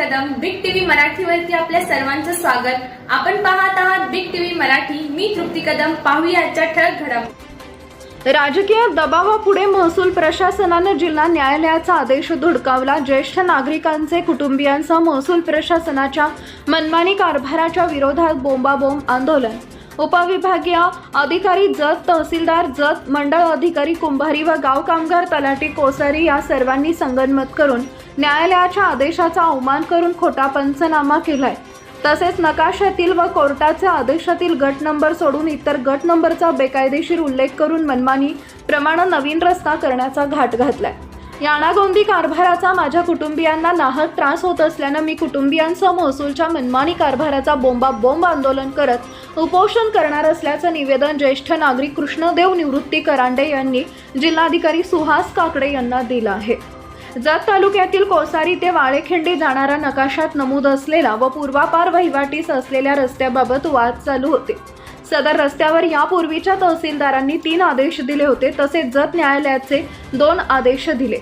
मराठीवरती आपल्या सर्वांचं स्वागत. आपण पाहत आहात बिग टीव्ही मराठी. मी तृप्ती कदम. पाहूया आजच्या ठळक घडामोडी राजकीय दबावापुढे महसूल प्रशासनानं जिल्हा न्यायालयाचा आदेश धुडकावला. ज्येष्ठ नागरिकांचे कुटुंबियांसह महसूल प्रशासनाच्या मनमानी कारभाराच्या विरोधात बोंबाबोंब आंदोलन. उपविभागीय अधिकारी जत तहसीलदार जत मंडळ अधिकारी कुंभारी व गाव कामगार तलाठी कोसारी या सर्वांनी संगनमत करून न्यायालयाच्या आदेशाचा अवमान करून खोटा पंचनामा केलाय. तसेच नकाशातील व कोर्टाच्या आदेशातील गट नंबर सोडून इतर गट नंबरचा बेकायदेशीर उल्लेख करून मनमानी प्रमाणे नवीन रस्ता करण्याचा घाट घातलाय. याणागोंदी कारभाराचा माझ्या कुटुंबियांना नाहक त्रास होत असल्यानं मी कुटुंबियांसह महसूलच्या मनमानी कारभाराचा बोंबा बोंब आंदोलन करत उपोषण करणार असल्याचं निवेदन ज्येष्ठ नागरिक कृष्णदेव निवृत्ती करांडे यांनी जिल्हाधिकारी सुहास काकडे यांना दिलं आहे. जत तालुक्यातील कोसारी ते वाळेखिंडी जाणारा नकाशात नमूद असलेला व पूर्वापार वहिवाटीस असलेल्या रस्त्याबाबत वाद चालू होते. सदर रस्त्यावर यापूर्वीच्या तहसीलदारांनी तीन आदेश दिले होते तसेच जत न्यायालयाचे दोन आदेश दिले.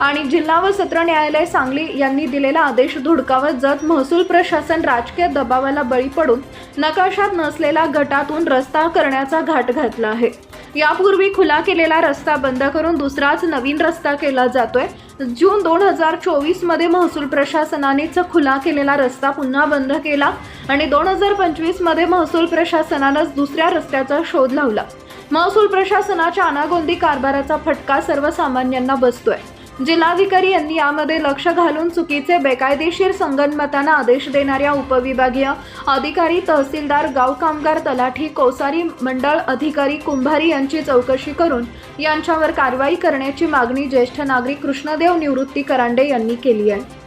आणि जिल्हा व सत्र न्यायालय सांगली यांनी दिलेला आदेश धुडकावत जत महसूल प्रशासन राजकीय दबावाला बळी पडून नकाशात नसलेला गटातून रस्ता करण्याचा घाट घातला आहे. यापूर्वी खुला केलेला रस्ता बंद करून दुसराच नवीन रस्ता केला जातोय. जून दोन हजार चोवीसमध्ये महसूल प्रशासनानेच खुला केलेला रस्ता पुन्हा बंद केला आणि दोन हजार पंचवीसमध्ये महसूल प्रशासनानंच दुसऱ्या रस्त्याचा शोध लावला. महसूल प्रशासनाच्या अनागोंदी कारभाराचा फटका सर्वसामान्यांना बसतोय. जिल्हाधिकारी यांनी यामध्ये लक्ष घालून चुकीचे बेकायदेशीर संगणमतांना आदेश देणाऱ्या उपविभागीय अधिकारी तहसीलदार गाव कामगार तलाठी कोसारी मंडळ अधिकारी कुंभारी यांची चौकशी करून यांच्यावर कारवाई करण्याची मागणी ज्येष्ठ नागरिक कृष्णदेव निवृत्ती करांडे यांनी केली आहे.